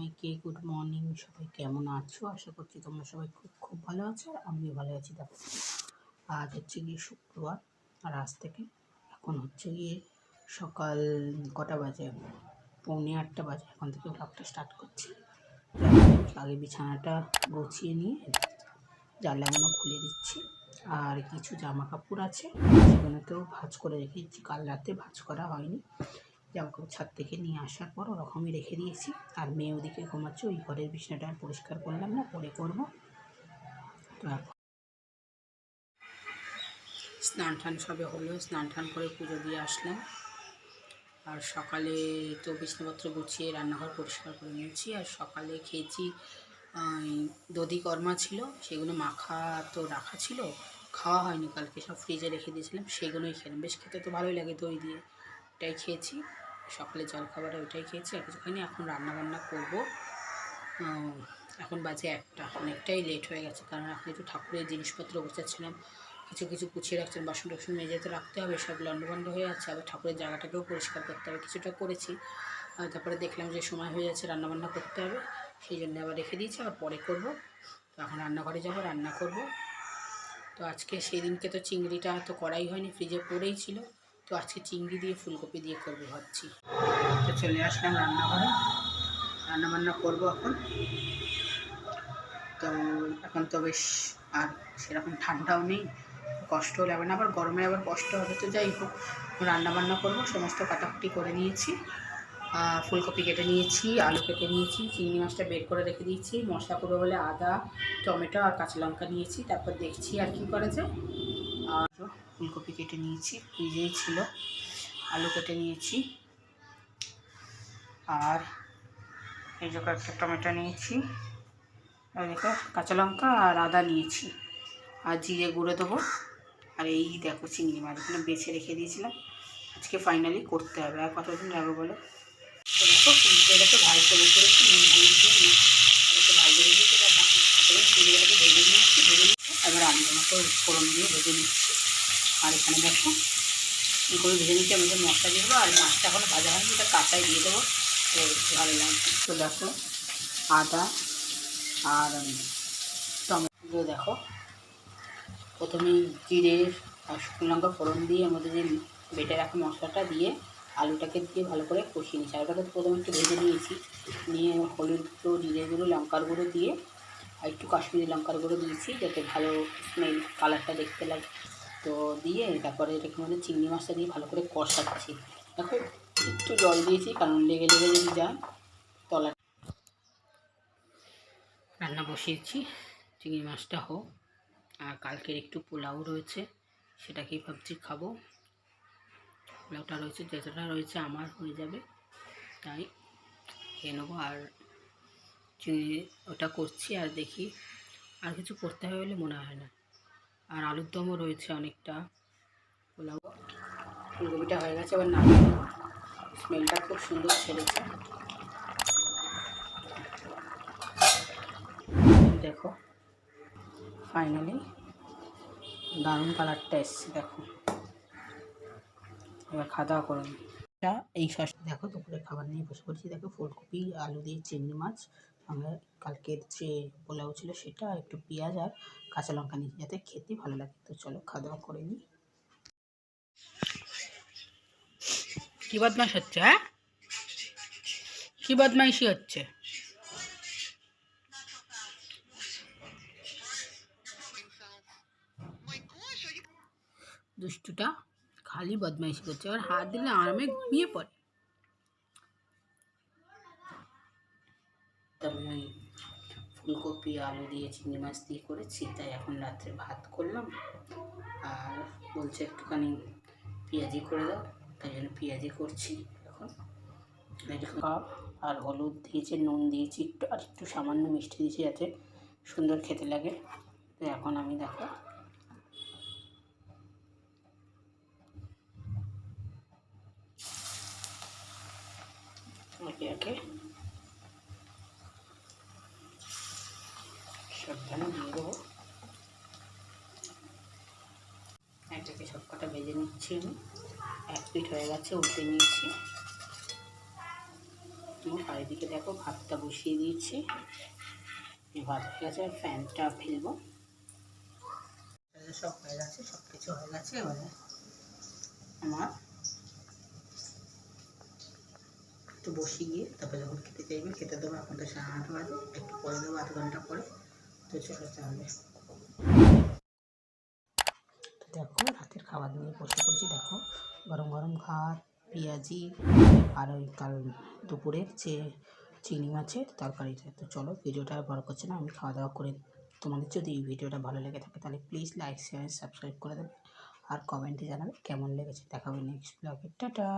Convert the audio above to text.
সবাইকে good morning সবাই কেমন আছো? আশা করছি তোমরা সবাই খুব খুব ভালো আছো আর আমিও ভালো আছি। দেখো, আজ হচ্ছে গিয়ে শুক্রবার আর আজ থেকে এখন হচ্ছে গিয়ে সকাল কটা বাজে? পৌনে আটটা বাজে। এখন থেকে ব্লগটা স্টার্ট করছি। আগে বিছানাটা গুছিয়ে নিয়ে জানলাগুলো খুলে দিচ্ছি। আর কিছু জামা কাপড় আছে। সেগুলোতেও ভাঁজ করে রেখেছি। কাল রাতে ভাঁজ করা হয়নি। জামা কাপড় ছাদ থেকে নিয়ে আসার পর ওরকমই রেখে দিয়েছি। আর মেয়ে ওদিকে ঘুমাচ্ছে, ওই ঘরের বিছানাটা আর পরিষ্কার করলাম না, পরে করব। তো এখন স্নান টান সবে হলো, স্নান টান করে পুজো দিয়ে আসলাম। আর সকালে তো বিছানাপত্র গুছিয়ে রান্নাঘর পরিষ্কার করে নিয়েছি। আর সকালে খেয়েছি দধি কর্মা ছিল, সেগুলো মাখা তো রাখা ছিল, খাওয়া হয়নি কালকে, সব ফ্রিজে রেখে দিয়েছিলাম, সেগুলোই খেলাম। বেশ খেতে তো ভালোই লাগে দই দিয়ে। ওটাই খেয়েছি। সকালে জলখাবারে ওটাই খেয়েছি। আর কিছু খাইনি এখন রান্না বান্না করব এখন বাজে একটা। অনেকটাই লেট হয়ে গেছে। কারণ এখন একটু ঠাকুরের জিনিসপত্র গোছাচ্ছিলাম। কিছু কিছু গুছিয়ে রাখছেন, বাসন টাসন মেজে তো রাখতে হবে, সব লন্ডভন্ড হয়ে আছে আবার ঠাকুরের জায়গাটাকেও পরিষ্কার করতে হবে। কিছুটা করেছি। তারপরে দেখলাম যে সময় হয়ে যাচ্ছে রান্নাবান্না করতে হবে। সেই জন্য আবার রেখে দিয়েছি, আবার পরে করব। তো এখন রান্নাঘরে যাব, রান্না করব। তো আজকে সেই দিনকে তো চিংড়িটা তো করাই হয়নি ফ্রিজে পড়েই ছিল। তো আজকে চিংড়ি দিয়ে, ফুলকপি দিয়ে করব ভাবছি। তো চলে আসলাম রান্নাঘরে। রান্নাবান্না করব এখন। তো এখন তো বেশ, আর সেরকম ঠান্ডাও নেই, কষ্টও লাগবে না। আবার গরমে আবার কষ্ট হবে তো যাই হোক রান্না বান্না করব, সমস্ত কাটাকুটি করে নিয়েছি। ফুলকপি কেটে নিয়েছি, আলু কেটে নিয়েছি, চিংড়ি মাছটা বের করে রেখে দিয়েছি। মশলা করব বলে আদা, টমেটো আর কাঁচা লঙ্কা নিয়েছি। তারপর দেখছি আর কি করা যায়। আর ফুলকপি কেটে নিয়েছি ফ্রিজেই ছিল। আলু কেটে নিয়েছি। আর এই যে কয়েকটা টমেটো নিয়েছি। দেখো, কাঁচা লঙ্কা আর আদা নিয়েছি। আর জিরে গুঁড়ো দেবো। আর এই দেখো চিংড়ি মাছ, এখানে বেছে রেখে দিয়েছিলাম। আজকে ফাইনালি করতে হবে। আর কতদিন যাবে বলো? দেখো চিংড়িটাকে ভাই করে করেছি দিয়ে এটাকে ভাই করে দিয়েছি এবার ভেজে নিচ্ছি ভেজে এবার ফোড়ন দিয়ে ভেজে নিচ্ছি। আর এখানে দেখো করে ভেজে নিচ্ছি আমাদের মশলা দিয়ে দেবো, আর মাছটা এখনও ভাজা হয়নি, এটা কাঁচাই দিয়ে দেবো, তো ভালো লাগবে। তো দেখো, আদা আর টমেটো দেখো, প্রথমে জিরে আর শুকনো লঙ্কা ফোড়ন দিয়ে আমাদের যে বেটে রাখা মশলাটা দিয়ে আলুটাকে দিয়ে ভালো করে কষিয়ে নিয়েছি আলুটাকে প্রথমে একটু ভেজে নিয়েছি, নিয়ে হলুদ গুঁড়ো, জিরে গুঁড়ো, লঙ্কার গুঁড়ো দিয়ে, আর একটু কাশ্মীরি লঙ্কার গুঁড়ো দিয়েছি, যাতে ভালো স্মেল কালারটা দেখতে লাগে। তো দিয়ে তারপরে এটাকে মধ্যে চিংড়ি মাছটা দিয়ে ভালো করে কষাচ্ছি। দেখো, একটু জল দিয়েছি, কারণ লেগে লেগে যদি যায় তলা রান্না বসিয়েছি। চিংড়ি মাছটা হোক, আর কালকের একটু পোলাও রয়েছে, সেটাকেই ভাবছি খাব। পোলাওটা রয়েছে যেটা রয়েছে আমার হয়ে যাবে, তাই খেয়ে নেব। আর চিংড়ি ওটা করছি, আর দেখি আর কিছু করতে হবে বলে মনে হয় না। আর আলুর দমও রয়েছে অনেকটা। পোলাও ফুলকপিটা হয়ে গেছে, এবার না স্মেলটা খুব সুন্দর ছেড়েছে। দেখো ফাইনালি দারুণ কালারটা এসছে, দেখো। এবার খাওয়া দাওয়া করে নিই। এই সস দেখো দুপুরে খাবার নিয়ে বসে পড়েছি। দেখো, ফুলকপি, আলু দিয়ে চিংড়ি মাছ আমরা কালকের যে পোলাও ছিল সেটা, একটু পেঁয়াজ আর কাঁচা লঙ্কা নিয়েছি, যাতে খেতে ভালো লাগে। তো চলো খাওয়া দাওয়া করে নিই। কি বদমাস হচ্ছে হ্যাঁ? কি বদমাইশি হচ্ছে? দুষ্টুটা খালি বদমাইশি করছে আর হাত দিলে আরামে ঘুমিয়ে পড়ে। ফুলকপি আলু দিয়ে চিংড়ি মাছ দিয়ে করেছি তাই এখন রাত্রে ভাত করলাম। আর বলছে একটুখানি পেঁয়াজি করে দাও তাই জন্য পেঁয়াজি করছি এখন। কাপ আর হলুদ দিয়েছি নুন দিয়েছি একটু আর একটু সামান্য মিষ্টি দিয়েছি যাতে সুন্দর খেতে লাগে। তো এখন আমি দেখো একে একে সাবধানে দিয়ে দেবো এটাকে সব কটা ভেজে নিচ্ছি আমি। এক পিঠ হয়ে গেছে, উল্টে নিয়েছি। এদিকে দেখো ভাতটা বসিয়ে দিয়েছি। ভাত হয়ে গেছে ফ্যানটা ফেলব। সব হয়ে গেছে সব কিছু হয়ে গেছে, এবারে আমার একটু বসিয়ে গিয়ে তারপরে যখন খেতে চাইবে, খেতে দেবো, এখন তো সাড়ে আট বাজে, একটু পরে দেবো, আধ ঘণ্টা পরে। তো চলে যাবে দেখো, রাতের খাবার নিয়ে বসে করছি দেখো। গরম গরম ভাত, পেঁয়াজি আর ওই কাল দুপুরের যে চিনি মাছের তরকারিটা। তো চলো, ভিডিওটা আর বড় করছে না, আমি খাওয়া দাওয়া করে তোমাদের যদি এই ভিডিওটা ভালো লেগে থাকে, তাহলে প্লিজ লাইক শেয়ার সাবস্ক্রাইব করে দেবে। আর কমেন্টে জানাবে কেমন লেগেছে, দেখাবে নেক্সট ব্লগে টাটা!